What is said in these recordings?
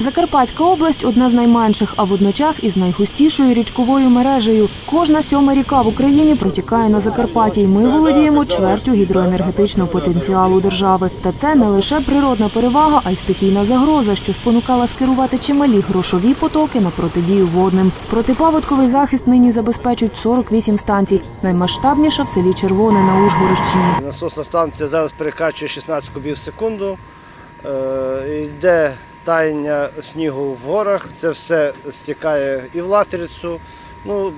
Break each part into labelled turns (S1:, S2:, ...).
S1: Закарпатська область одна з найменших, а водночас із найгустішою річковою мережею. Кожна сьома ріка в Україні протікає на Закарпатті. Ми володіємо чвертю гідроенергетичного потенціалу держави. Та це не лише природна перевага, а й стихійна загроза, що спонукала скерувати чималі грошові потоки на протидію водним. Протипаводковий захист нині забезпечують 48 станцій. Наймасштабніша в селі Червоне на Ужгородщині.
S2: Насосна станція зараз перекачує 16 кубів в секунду. Е, Йде таяння снігу в горах, це все стікає і в латерицю. Ну,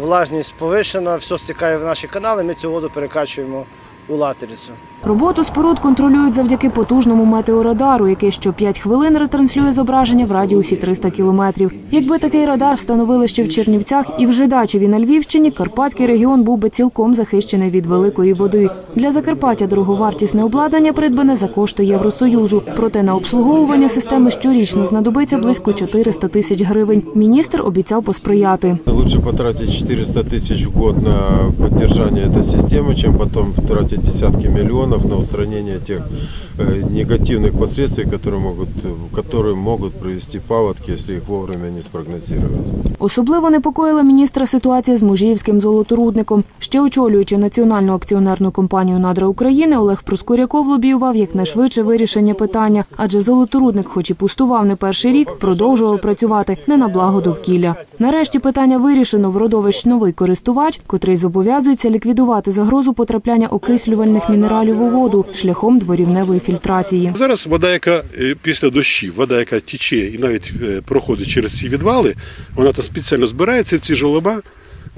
S2: влажність повишена, все стікає в наші канали, ми цю воду перекачуємо у латерицю.
S1: Роботу споруд контролюють завдяки потужному метеорадару, який що 5 хвилин ретранслює зображення в радіусі 300 кілометрів. Якби такий радар встановили ще в Чернівцях і в Жидачеві на Львівщині, Карпатський регіон був би цілком захищений від великої води. Для Закарпаття дороговартісне обладнання придбане за кошти Євросоюзу. Проте на обслуговування системи щорічно знадобиться близько 400 тисяч гривень. Міністр обіцяв посприяти.
S3: Лучше потратить 400 тысяч в год на поддержание этой системы, чем потом тратить десятки миллионов на устранение тех э, негативных последствий, которые могут, которые могут привести паводки, если их вовремя не спрогнозировать.
S1: Особливо непокоїла міністра ситуація з Мужіївським золоторудником. Ще очолюючи національну акціонерну компанію Надра України, Олег Проскуряков лобіював якнайшвидше вирішення питання, адже золоторудник, хоч і пустував не перший рік, продовжував працювати не на благо довкілля. Нарешті питання вирішено в родовищ новий користувач, котрий зобов'язується ліквідувати загрозу потрапляння окислювальних мінералів у воду шляхом дворівневої фільтрації.
S4: Зараз вода, яка е, після дощів, вода, яка тіче і навіть е, проходить через ці відвали, вона то спеціально збирається в ці жолоба,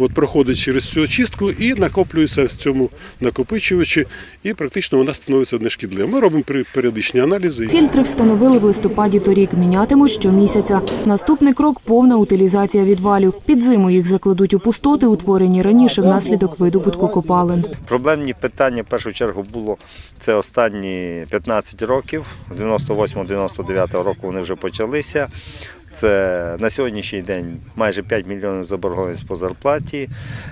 S4: от проходить через цю очистку і накоплюється в цьому накопичувачі, і практично вона становиться нешкідливою. Ми робимо пері- періодичні аналізи.
S1: Фільтри встановили в листопаді торік, мінятимуть щомісяця. Наступний крок – повна утилізація відвалів. Під зиму їх закладуть у пустоти, утворені раніше внаслідок видобутку копалин.
S5: Проблемні питання в першу чергу було це останні 15 років. З 98-99 року вони вже почалися. Це на сьогоднішній день майже 5 мільйонів заборгованість по зарплаті,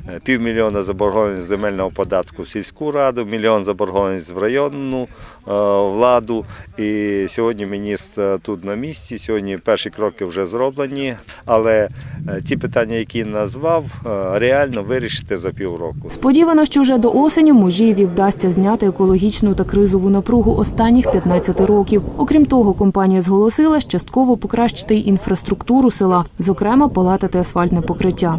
S5: е, півмільйона заборгованість земельного податку в сільську раду, мільйон заборгованість в районну е, владу. І сьогодні міністр тут на місці. Сьогодні перші кроки вже зроблені, але е, ці питання, які назвав, реально вирішити за півроку.
S1: Сподівано, що вже до осені в Можіїві вдасться зняти екологічну та кризову напругу останніх 15 років. Окрім того, компанія зголосила частково покращити й інфраструктуру села, зокрема полатати асфальтне покриття.